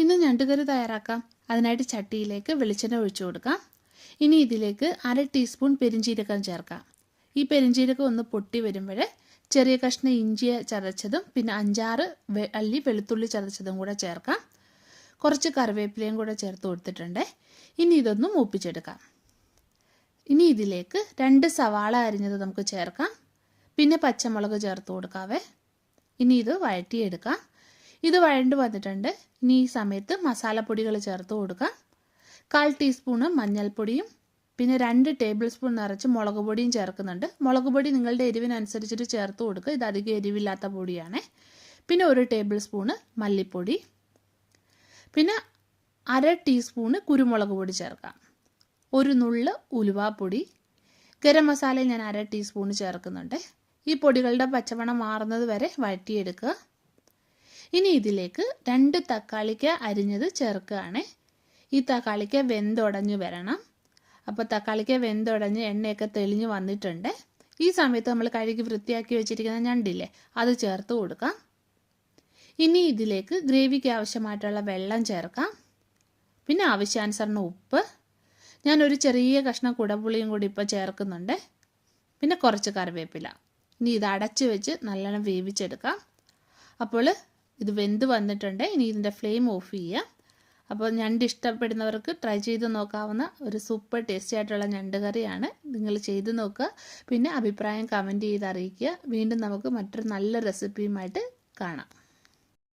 ഇന്ന് ഞണ്ടുകറി തയ്യാറാക്കാം. അതിനായിട്ട് ചട്ടിയിലേക്ക് വെളിച്ചെണ്ണ ഒഴിച്ചു കൊടുക്കാം. ഇനി ഇതിലേക്ക് അര ടീസ്പൂൺ പെരിഞ്ചീരകം ചേർക്കാം. ഈ പെരിഞ്ചീരകം ഒന്ന് പൊട്ടി വരുമ്പോൾ ചെറിയ കഷ്ണം ഇഞ്ചി ചതച്ചതും പിന്നെ അഞ്ചാറ് അല്ലി വെളുത്തുള്ളി ചതച്ചതും കൂടെ ചേർക്കാം. കുറച്ച് കറിവേപ്പിലയും കൂടെ ചേർത്ത് കൊടുത്തിട്ടുണ്ട്. ഇനി ഇതൊന്ന് മൂപ്പിച്ചെടുക്കാം. ഇനി ഇതിലേക്ക് രണ്ട് സവാള അരിഞ്ഞത് നമുക്ക് ചേർക്കാം. പിന്നെ പച്ചമുളക് ചേർത്ത് കൊടുക്കാവേ. ഇനി ഇത് വഴറ്റിയെടുക്കാം. ഇത് വഴണ്ട് വന്നിട്ടുണ്ട്. ഇനി ഈ സമയത്ത് മസാലപ്പൊടികൾ ചേർത്ത് കൊടുക്കാം. കാൽ ടീസ്പൂണ് മഞ്ഞൾപ്പൊടിയും പിന്നെ രണ്ട് ടേബിൾ സ്പൂൺ നിറച്ച് മുളക് പൊടിയും ചേർക്കുന്നുണ്ട്. മുളക് പൊടി നിങ്ങളുടെ എരിവിനനുസരിച്ചിട്ട് ചേർത്ത് കൊടുക്കുക. ഇത് അധികം എരിവില്ലാത്ത പൊടിയാണ്. പിന്നെ ഒരു ടേബിൾ സ്പൂണ് മല്ലിപ്പൊടി. പിന്നെ അര ടീസ്പൂണ് കുരുമുളക് പൊടി ചേർക്കാം. ഒരു നുള്ള് ഉലുവാപ്പൊടി. ഗരം മസാല ഞാൻ അര ടീസ്പൂൺ ചേർക്കുന്നുണ്ട്. ഈ പൊടികളുടെ പച്ചമണം മാറുന്നത് വരെ വഴറ്റിയെടുക്കുക. ഇനി ഇതിലേക്ക് രണ്ട് തക്കാളിക്ക അരിഞ്ഞത് ചേർക്കുകയാണ്. ഈ തക്കാളിക്ക വെന്തുടഞ്ഞ് വരണം. അപ്പോൾ തക്കാളിക്ക വെന്തുടഞ്ഞ് എണ്ണയൊക്കെ തെളിഞ്ഞ് വന്നിട്ടുണ്ട്. ഈ സമയത്ത് നമ്മൾ കഴുകി വൃത്തിയാക്കി വെച്ചിരിക്കുന്ന ഞണ്ടില്ലേ അത് ചേർത്ത് കൊടുക്കാം. ഇനി ഇതിലേക്ക് ഗ്രേവിക്ക് ആവശ്യമായിട്ടുള്ള വെള്ളം ചേർക്കാം. പിന്നെ ആവശ്യാനുസരണം ഉപ്പ്. ഞാനൊരു ചെറിയ കഷ്ണം കുടപുളിയും കൂടി ഇപ്പോൾ ചേർക്കുന്നുണ്ട്. പിന്നെ കുറച്ച് കറിവേപ്പില. ഇനി ഇത് അടച്ച് വെച്ച് നല്ലോണം വേവിച്ചെടുക്കാം. അപ്പോൾ ഇത് വെന്ത് വന്നിട്ടുണ്ട്. ഇനി ഇതിന്റെ ഫ്ലെയിം ഓഫ് ചെയ്യാം. അപ്പോൾ ഞണ്ട് ഇഷ്ടപ്പെടുന്നവർക്ക് ട്രൈ ചെയ്ത് നോക്കാവുന്ന ഒരു സൂപ്പർ ടേസ്റ്റി ആയിട്ടുള്ള ഞണ്ട് കറിയാണ്. നിങ്ങൾ ചെയ്ത് നോക്കുക. പിന്നെ അഭിപ്രായം കമന്റ് ചെയ്ത് അറിയിക്കുക. വീണ്ടും നമുക്ക് മറ്റൊരു നല്ല റെസിപ്പിയുമായിട്ട് കാണാം.